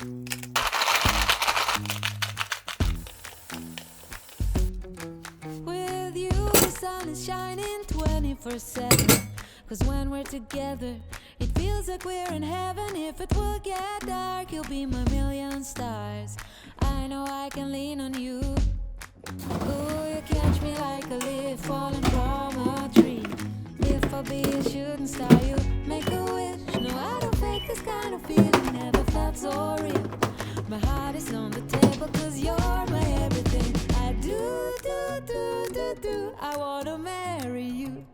With you, the sun is shining 24 7. Cause when we're together, it feels like we're in heaven. If it will get dark, you'll be my million stars. I know I can lean on you. Do, do, do. I wanna marry you.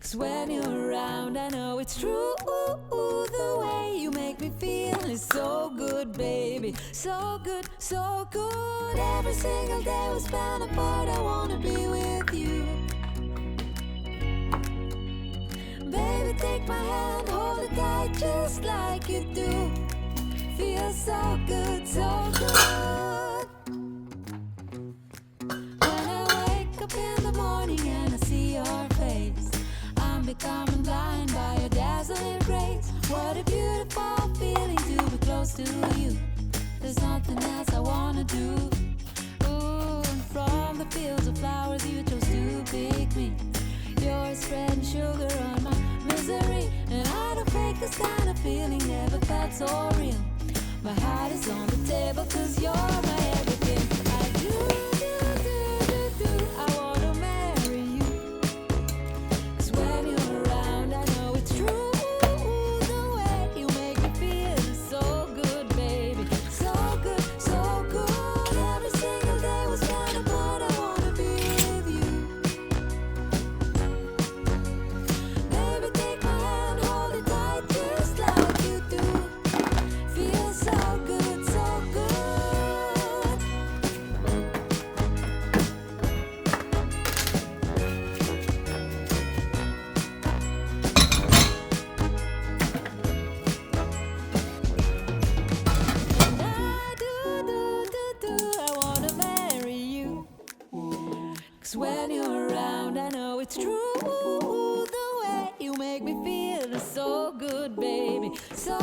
Cause when you're around, I know it's true. The way you make me feel is so good, baby. So good, so good. Every single day we spend apart, I wanna be with you. Baby, take my hand, hold it tight just like you do. Feels so good, so good. Morning and I see your face, I'm becoming blind by your dazzling grace. What a beautiful feeling to be close to you. There's nothing else I wanna do. Ooh, and from the fields of flowers you chose to pick me. You're spreading sugar on my misery, and I don't fake this kind of feeling. Never felt so real. My heart is on the table, cause you're my it's true the way you make me feel so good, baby. So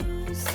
issues.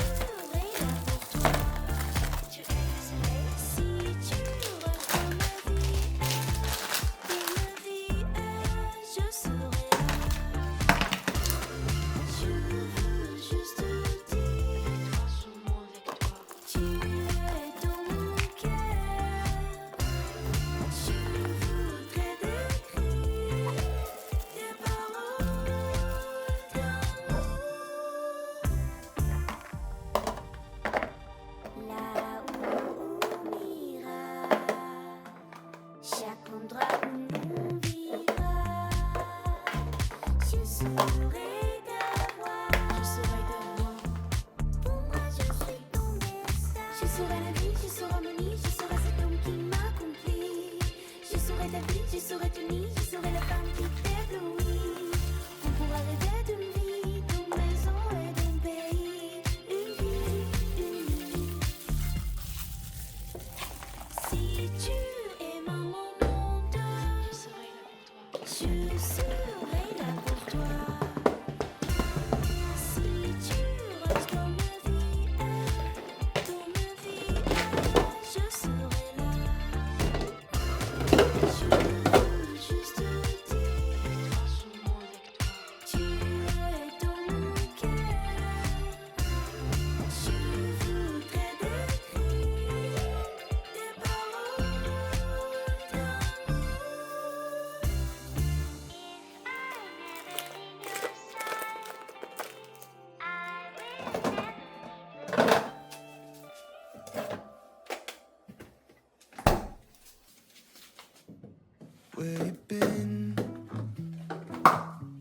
Where you been?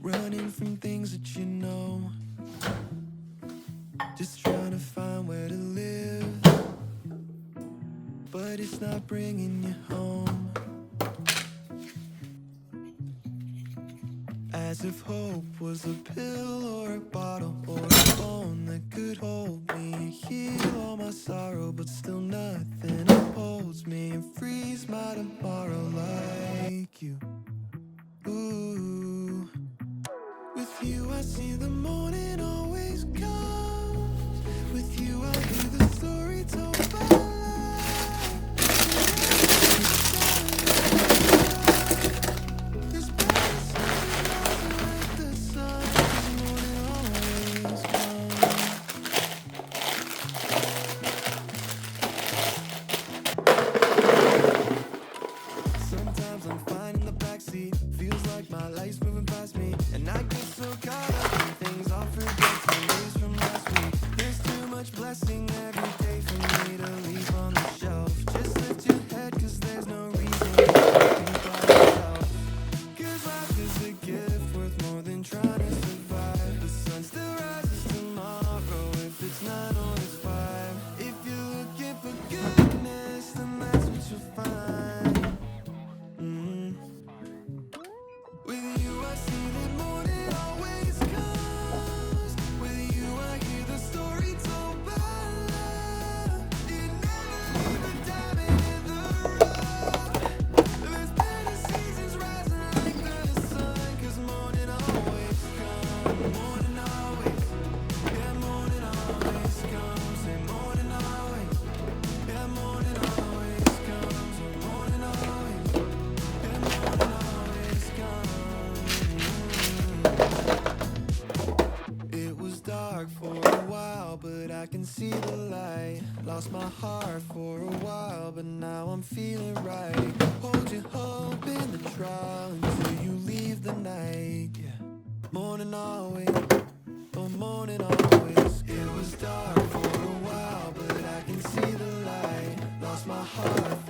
Running from things that you know. Just trying to find where to live. But it's not bringing you home. As if hope was a pill or a bottle or a bone that could hold me, heal all my sorrow, but still nothing upholds me and frees my tomorrow life. Blessing lost my heart for a while, but now I'm feeling right. Hold your hope in the trial until you leave the night. Yeah. Morning always, oh morning always. It was dark for a while, but I can see the light. Lost my heart.